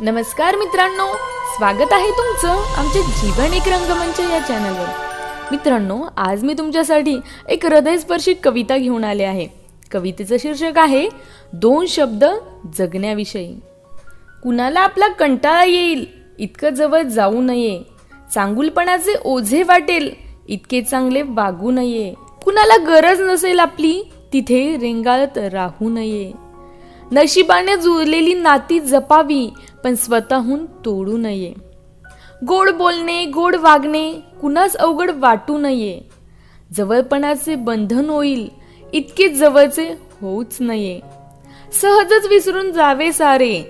नमस्कार मित्रांनो स्वागत आहे तुमचं आमच्या जीवन एक रंगमंच या चॅनलवर मित्रांनो आज मी तुमच्यासाठी एक हृदयस्पर्शी कविता घेऊन आले आहे. कवितेचं शीर्षक आहे दोन शब्द जगण्याविषयी. कुणाला आपला कंटाळा येईल इतकं जवळ जाऊ नये. चांगुलपणाचे ओझे वाटेल इतके चांगले वागू नये. कुणाला गरज नसेल आपली तिथे रेंगाळत राहू नये. नशिबाने जुळलेली नाती जपावी पण स्वतःहून तोडू नये. गोड बोलणे गोड वागणे कुणास अवघड वाटू नये. जवळपणाचे बंधन होईल इतके जवळचे होऊच नये. सहजच विसरून जावे सारे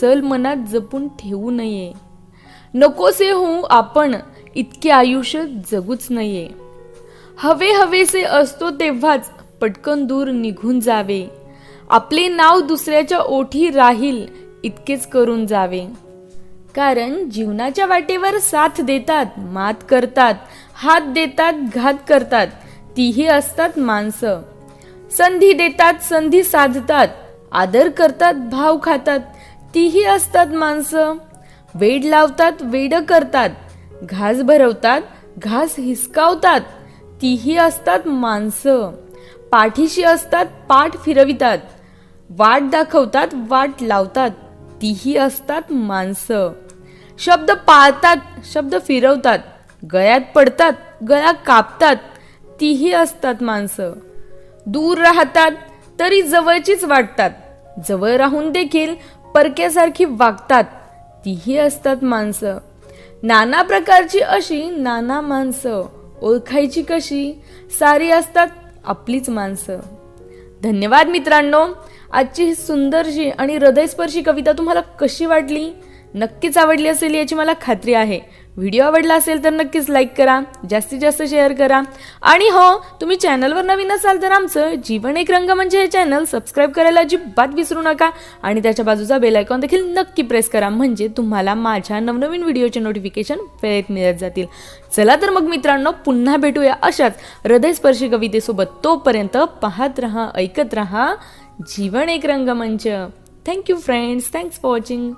सल मनात जपून ठेवू नये. नकोसे होऊ आपण इतके आयुष्य जगूच नये. हवे हवेसे असतो तेव्हाच पटकन दूर निघून जावे. आपले नाव दुसऱ्याच्या ओठी राहील इतकेच करून जावे. कारण जीवनाच्या वाटेवर साथ देतात मात करतात हात देतात घात करतात तीही असतात माणसं. संधी देतात संधी साधतात आदर करतात भाव खातात तीही असतात माणसं. वेड लावतात वेड करतात घास भरवतात घास हिसकावतात तीही असतात माणसं. पाठीशी असतात पाठ फिरवितात वाट दाखवतात वाट लावतात तीही असतात माणसं. शब्द पाळतात शब्द फिरवतात गळ्यात पडतात गळा कापतात तीही असतात माणसं. दूर राहतात तरी जवळचीच वाटतात. जवळ राहून देखील परक्यासारखी वागतात तीही असतात माणसं. नाना प्रकारची अशी नाना माणसं. ओळखायची कशी? सारी असतात आपलीच माणसं. धन्यवाद मित्रांनो. आजची ही सुंदरशी आणि हृदयस्पर्शी कविता तुम्हाला कशी वाटली? नक्कीच आवडली असेल याची मला खात्री आहे. व्हिडिओ आवडला असेल तर नक्कीच लाईक करा जास्तीत जास्त शेअर करा. आणि हो तुम्ही चॅनलवर नवीन असाल तर आमचं जीवन एक रंग म्हणजे हे चॅनल सबस्क्राईब करायला अजिबात विसरू नका. आणि त्याच्या बाजूचा बेल आयकॉन देखील नक्की प्रेस करा म्हणजे तुम्हाला माझ्या नवनवीन व्हिडिओचे नोटिफिकेशन वेळेत मिळत जातील. चला तर मग मित्रांनो पुन्हा भेटूया अशाच हृदयस्पर्शी कवितेसोबत. तोपर्यंत पाहत रहा ऐकत रहा जीवन एक रंगमंच thank you friends thanks for watching